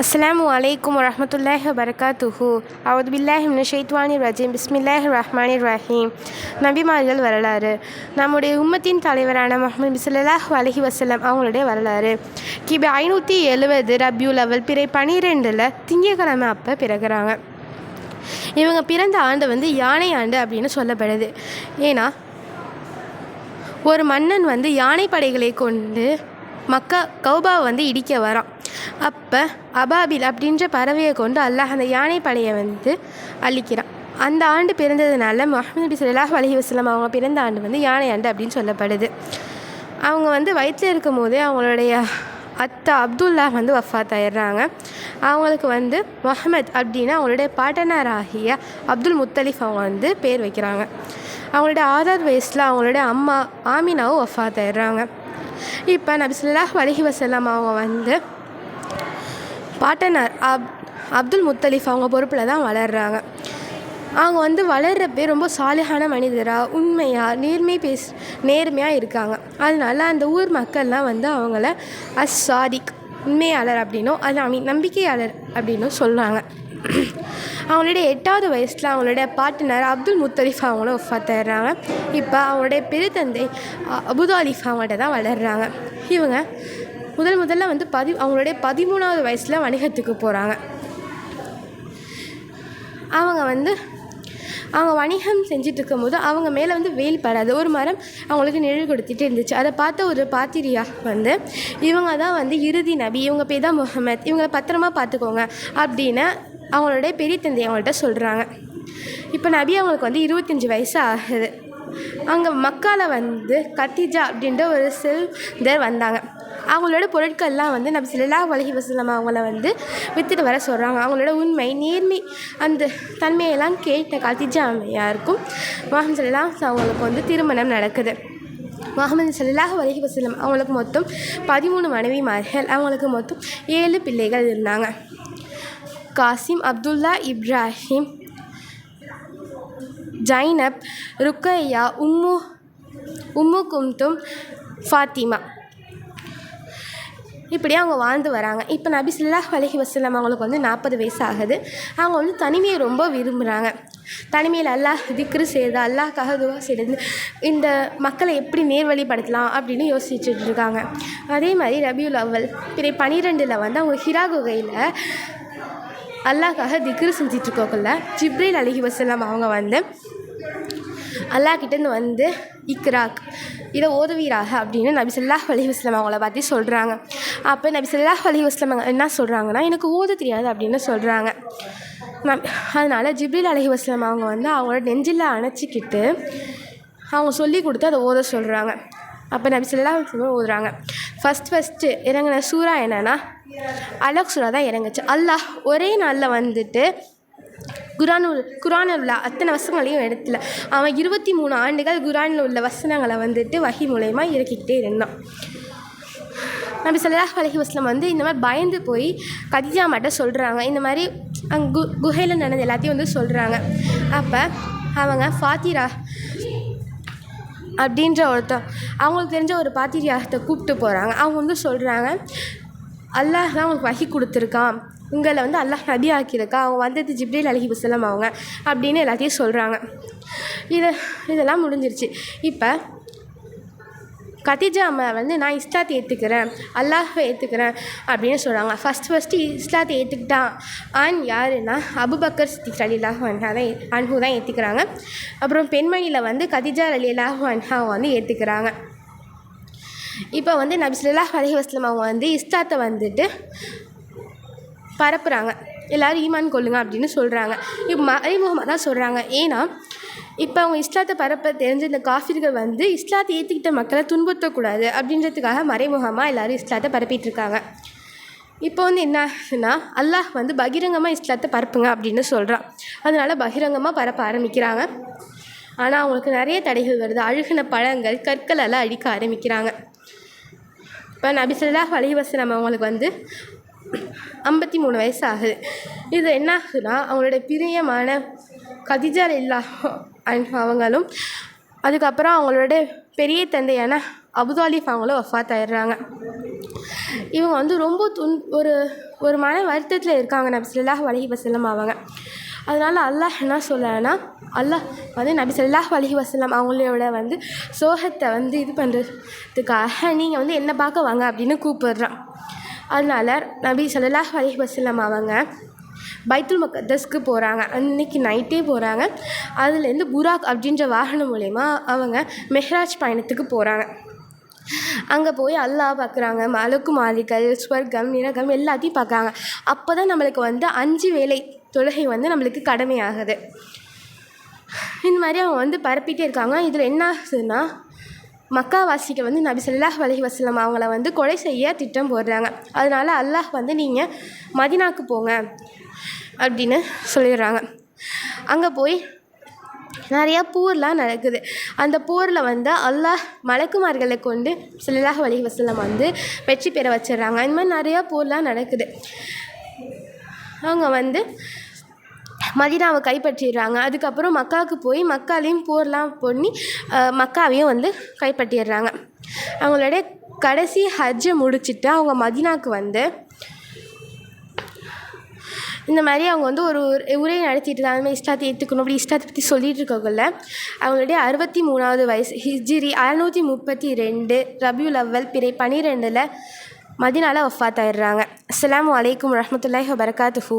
அஸ்ஸலாமு அலைக்கும் வரஹ்மத்துல்லாஹி வபரகாத்துஹு அவுது பில்லாஹி மின ரஜீம் பிஸ்மில்லாஹ் ரஹ்மானி ரஹீம் நபிமார்கள் வரலாறு. நம்முடைய உம்மத்தின் தலைவரான மஹமது பிஸ்லாஹ் அலஹி வசலம் அவங்களுடைய வரலாறு. கிபி ஐநூற்றி எழுபது ரபியுல் அவல் பிறை பனிரெண்டில் திங்கக்கிழமை அப்போ பிறகுறாங்க இவங்க பிறந்த ஆண்டு வந்து யானை ஆண்டு அப்படின்னு சொல்லப்படுது. ஏன்னா ஒரு மன்னன் வந்து யானை படைகளை கொண்டு மக்கா கௌபாவை வந்து இடிக்க வரான். அப்போ அபாபில் அப்படின்ற பறவையை கொண்டு அல்லாஹ் அந்த யானை படையை வந்து அழிக்கிறான். அந்த ஆண்டு பிறந்ததுனால முகமது நபி சொல்லாஹ் அலைஹி வஸல்லம் அவங்க பிறந்த ஆண்டு வந்து யானை ஆண்டு அப்படின்னு சொல்லப்படுது. அவங்க வந்து வயிற்றில் இருக்கும் போதே அவங்களுடைய அத்தா அப்துல்லா வந்து வஃபாத் ஆயிடுறாங்க அவங்களுக்கு வந்து மொஹமத் அப்படின்னு அவங்களுடைய பாட்டனார் ஆகிய அப்துல் முத்தலிஃப் அவங்க வந்து பேர் வைக்கிறாங்க. அவங்களுடைய ஆறாவது வயசில் அவங்களுடைய அம்மா ஆமினாவும் வஃபாத் ஆயிடுறாங்க இப்போ நபிசுல்லாஹ் வலிஹி வசல்லாம் அவங்க வந்து பாட்டனார் அப் அப்துல் முத்தலிஃப் அவங்க பொறுப்பில் தான் வளர்கிறாங்க அவங்க வந்து வளர்கிறப்பே ரொம்ப சாலிகான மனிதராக உண்மையாக நேர்மை பேச நேர்மையாக இருக்காங்க. அதனால அந்த ஊர் மக்கள்லாம் வந்து அவங்கள அஸ் சாதிக் உண்மையாளர் அப்படின்னும் அது அமி நம்பிக்கையாளர் அப்படின்னும் சொல்கிறாங்க அவங்களுடைய எட்டாவது வயசில் அவங்களுடைய பாட்டனர் அப்துல் முத்தலிஃப் அவங்களும் ஒஃபாத்தாயிடுறாங்க இப்போ அவங்களுடைய பெருத்தந்தை அ- அபுதாலிஃப் அவங்கள்ட்ட தான் வளர்கிறாங்க இவங்க முதல் முதல்ல வந்து பதி அவங்களுடைய பதிமூணாவது வயசில் வணிகத்துக்கு போகிறாங்க அவங்க வந்து அவங்க வணிகம் செஞ்சுட்டு இருக்கும்போது அவங்க மேலே வந்து வெயில் படாது. ஒரு மரம் அவங்களுக்கு நிழல் கொடுத்துட்டே இருந்துச்சு. அதை பார்த்த ஒரு பாத்திரியா வந்து இவங்க தான் வந்து இறுதி நபி. இவங்க பேர் தான் முகமத் இவங்களை பத்திரமா பார்த்துக்கோங்க. அப்படின்னு அவங்களுடைய பெரிய தந்தை அவங்கள்ட்ட சொல்கிறாங்க இப்போ நபி அவங்களுக்கு வந்து இருபத்தஞ்சி வயசு ஆகுது. அங்கே மக்கால வந்து கத்திஜா அப்படின்ற ஒரு செல்தர் வந்தாங்க. அவங்களோட பொருட்கள்லாம் வந்து நம்ம ஸல்லல்லாஹு அலைஹி வஸல்லம் அவங்கள வந்து விற்றுட்டு வர சொல்கிறாங்க அவங்களோட உண்மை நேர்மை அந்த தன்மையெல்லாம் கேட்ட கத்திஜா அம்மையாருக்கும் முஹம்மது ஸல்லல்லாஹு அவங்களுக்கு வந்து திருமணம் நடக்குது. முகமது ஸல்லல்லாஹு வலகி வசலம் அவங்களுக்கு மொத்தம் பதிமூணு மனைவிமார்கள். அவங்களுக்கு மொத்தம் ஏழு பிள்ளைகள் இருந்தாங்க. காசிம் அப்துல்லா இப்ராஹிம் ஜைனப் ருக்கையா உம்மு உம்மு கும்தும் ஃபாத்திமா. இப்படியே அவங்க வாழ்ந்து வராங்க. இப்போ நபி ஸல்லல்லாஹு அலைஹி வசல்லம் அவங்களுக்கு வந்து நாற்பது வயசு ஆகுது அவங்க வந்து தனிமையை ரொம்ப விரும்புகிறாங்க தனிமையில் அல்லாஹ் திக்ரு செய்து அல்லாஹ்க்காக துவா செய்து இந்த மக்களை எப்படி நேர்வழிப்படுத்தலாம் அப்படின்னு யோசிச்சுட்டு இருக்காங்க. அதே மாதிரி ரபியுல் அவ்வல் பிறை பனிரெண்டில் வந்து அவங்க ஹிரா குகையில் அல்லாஹ்க்காக திக்ரு செஞ்சுட்டு இருக்கக்குள்ள அலஹி அலைஹி அவங்க வந்து அல்லாஹ் கிட்டேருந்து வந்து இக்ராக் இதை ஓதுவீராக அப்படின்னு நபிசல்லாஹ் அலி வஸ்லம் அவங்கள பற்றி சொல்கிறாங்க அப்போ நபிசல்லாஹ் அலி வஸ்லம் என்ன சொல்கிறாங்கன்னா எனக்கு ஓத தெரியாது அப்படின்னு சொல்கிறாங்க அதனால் ஜிப்ரில் அலி வஸ்லம் அவங்க வந்து அவங்களோட நெஞ்சில் அணைச்சிக்கிட்டு அவங்க சொல்லி கொடுத்து அதை ஓத சொல்கிறாங்க அப்போ நபி ஓதுறாங்க. ஃபஸ்ட் ஃபஸ்ட்டு இறங்கின சூறா என்னென்னா அலக் சூறா தான் இறங்குச்சு. அல்லாஹ் ஒரே நாளில் வந்துட்டு குரானுல் குரானில் உள்ள அத்தனை வசனங்களையும் எடுத்துல. அவன் இருபத்தி மூணு ஆண்டுகள் குரானில் உள்ள வசனங்களை வந்துட்டு வகி மூலயமா இறக்கிக்கிட்டே இருந்தான். நபி ஸல்லல்லாஹு அலைஹி வஸ்லம் வந்து இந்த மாதிரி பயந்து போய் கதிஜா மட்டும் சொல்கிறாங்க இந்த மாதிரி அங்கே கு குகையில் நடந்த எல்லாத்தையும் வந்து சொல்கிறாங்க அப்போ அவங்க ஃபாத்திரா அப்படின்ற ஒருத்தர் அவங்களுக்கு தெரிஞ்ச ஒரு பாத்திரியாகத்தை கூப்பிட்டு போகிறாங்க அவங்க வந்து சொல்கிறாங்க அல்லாஹ் தான் அவங்களுக்கு வகி கொடுத்துருக்கான். உங்களை வந்து அல்லாஹ் நபி ஆக்கியிருக்கா அவங்க வந்தது ஜிப்ரேல் அலஹி வசலம் அவங்க அப்படின்னு எல்லாத்தையும் சொல்கிறாங்க இது இதெல்லாம் முடிஞ்சிருச்சு. இப்போ கத்திஜா அம்மா வந்து நான் இஸ்லாத்தை ஏற்றுக்கிறேன் அல்லாஹை ஏற்றுக்கிறேன் அப்படின்னு சொல்கிறாங்க ஃபஸ்ட் ஃபஸ்ட்டு இஸ்லாத்தை ஏற்றுக்கிட்டான் ஆண் யாருன்னா அபுபக்கர் சித்திக் அலிலாஹு அன்ஹா தான் அன்ஹு தான் ஏற்றுக்கிறாங்க அப்புறம் பெண்மணியில் வந்து கதிஜா அலிலாஹு அன்ஹா வந்து ஏற்றுக்கிறாங்க இப்போ வந்து நபிசுல்லா அலஹி வஸ்லம் அவங்க வந்து இஸ்லாத்தை வந்துட்டு பரப்புகிறாங்க எல்லாரும் ஈமான் கொள்ளுங்க அப்படின்னு சொல்கிறாங்க இப்போ மறைமுகமாக தான் சொல்கிறாங்க ஏன்னா இப்போ அவங்க இஸ்லாத்தை பரப்ப தெரிஞ்ச இந்த காஃபிர்கள் வந்து இஸ்லாத்தை ஏற்றுக்கிட்ட மக்களை துன்புறுத்தக்கூடாது அப்படின்றதுக்காக மறைமுகமாக எல்லோரும் இஸ்லாத்தை பரப்பிட்டு இருக்காங்க. இப்போ வந்து என்ன ஆகுதுன்னா அல்லாஹ் வந்து பகிரங்கமாக இஸ்லாத்தை பரப்புங்க அப்படின்னு சொல்கிறான் அதனால் பகிரங்கமாக பரப்ப ஆரம்பிக்கிறாங்க. ஆனால் அவங்களுக்கு நிறைய தடைகள் வருது. அழுகின பழங்கள் கற்கள் எல்லாம் அழிக்க ஆரம்பிக்கிறாங்க. இப்போ நபி ஸல்லல்லாஹு அலைஹி அவங்களுக்கு வந்து ஐம்பத்தி மூணு வயசு ஆகுது இது என்ன ஆகுதுன்னா அவங்களோட பிரியமான கதிஜா இல்லா அவங்களும் அதுக்கப்புறம் அவங்களோட பெரிய தந்தையான அபுதாலிஃப் அவங்களும் வஃபாத் ஆயிடுறாங்க. இவங்க வந்து ரொம்ப துன் ஒரு ஒரு மன வருத்தத்தில் இருக்காங்க. நபி ஸல்லல்லாஹு வலகி வஸல்லம் அவங்க. அதனால் அல்லாஹ் என்ன சொல்லலைன்னா அல்லாஹ் வந்து நபி செல்லாஹ் வலகி வஸல்லம் அவங்களோட வந்து சோகத்தை வந்து இது பண்ணுறதுக்காக நீங்கள் வந்து என்ன பார்க்க வாங்க அப்படின்னு கூப்பிடுறான். அதனால நபி ஸல்லல்லாஹு அலைஹி வசல்லம் அவங்க பைத்துல் முகத்தஸ்க்கு போகிறாங்க அன்னைக்கு நைட்டே போகிறாங்க அதுலேருந்து புராக் அப்படின்ற வாகனம் மூலயமா அவங்க மெஹ்ராஜ் பயணத்துக்கு போகிறாங்க அங்கே போய் அல்லாஹ் பார்க்குறாங்க மலக்கு மாளிகள் ஸ்வர்க்கம் நிரகம் எல்லாத்தையும் பார்க்குறாங்க அப்போ தான் நம்மளுக்கு வந்து அஞ்சு வேலை தொழுகை வந்து நம்மளுக்கு கடமையாகுது. இந்த மாதிரி அவங்க வந்து பரப்பிட்டே இருக்காங்க. இதில் என்ன ஆகுதுன்னா மக்காவாசிக்கு வந்து நபி சொல்லாஹ் அலைஹி வசலம் அவங்கள வந்து கொலை செய்ய திட்டம் போடுறாங்க. அதனால் அல்லாஹ் வந்து நீங்கள் மதினாக்கு போங்க அப்படின்னு சொல்லிடுறாங்க. அங்கே போய் நிறையா போர்லாம் நடக்குது. அந்த போரில் வந்து அல்லாஹ் மலக்குமார்களை கொண்டு ஸல்லல்லாஹு வலி வசலம் வந்து வெற்றி பெற வச்சிடுறாங்க. இந்த மாதிரி நிறையா போர்லாம் நடக்குது. அவங்க வந்து மதினாவை கைப்பற்றிடுறாங்க. அதுக்கப்புறம் மக்காவுக்கு போய் மக்காலையும் போர்லாம் பண்ணி மக்காவையும் வந்து கைப்பற்றிடுறாங்க. அவங்களுடைய கடைசி ஹஜ்ஜை முடிச்சுட்டு அவங்க மதினாவுக்கு வந்து இந்த மாதிரி அவங்க வந்து ஒரு உரையை நடத்திட்டு தான் மாதிரி இஸ்லாத்தை ஏற்றுக்கணும் அப்படி இஸ்லாத்தை பற்றி சொல்லிட்டு இருக்கக்குள்ள அவங்களுடைய அறுபத்தி மூணாவது வயசு ஹிஜ்ரி அறநூற்றி முப்பத்தி ரெண்டு ரபியுல் அவ்வல் பிறை பனிரெண்டில் மதினால ஒஃபாத் ஆயிடுறாங்க அஸ்ஸலாமு அலைக்கும் வரஹ்மத்துல்லாஹி வபரகாத்துஹூ.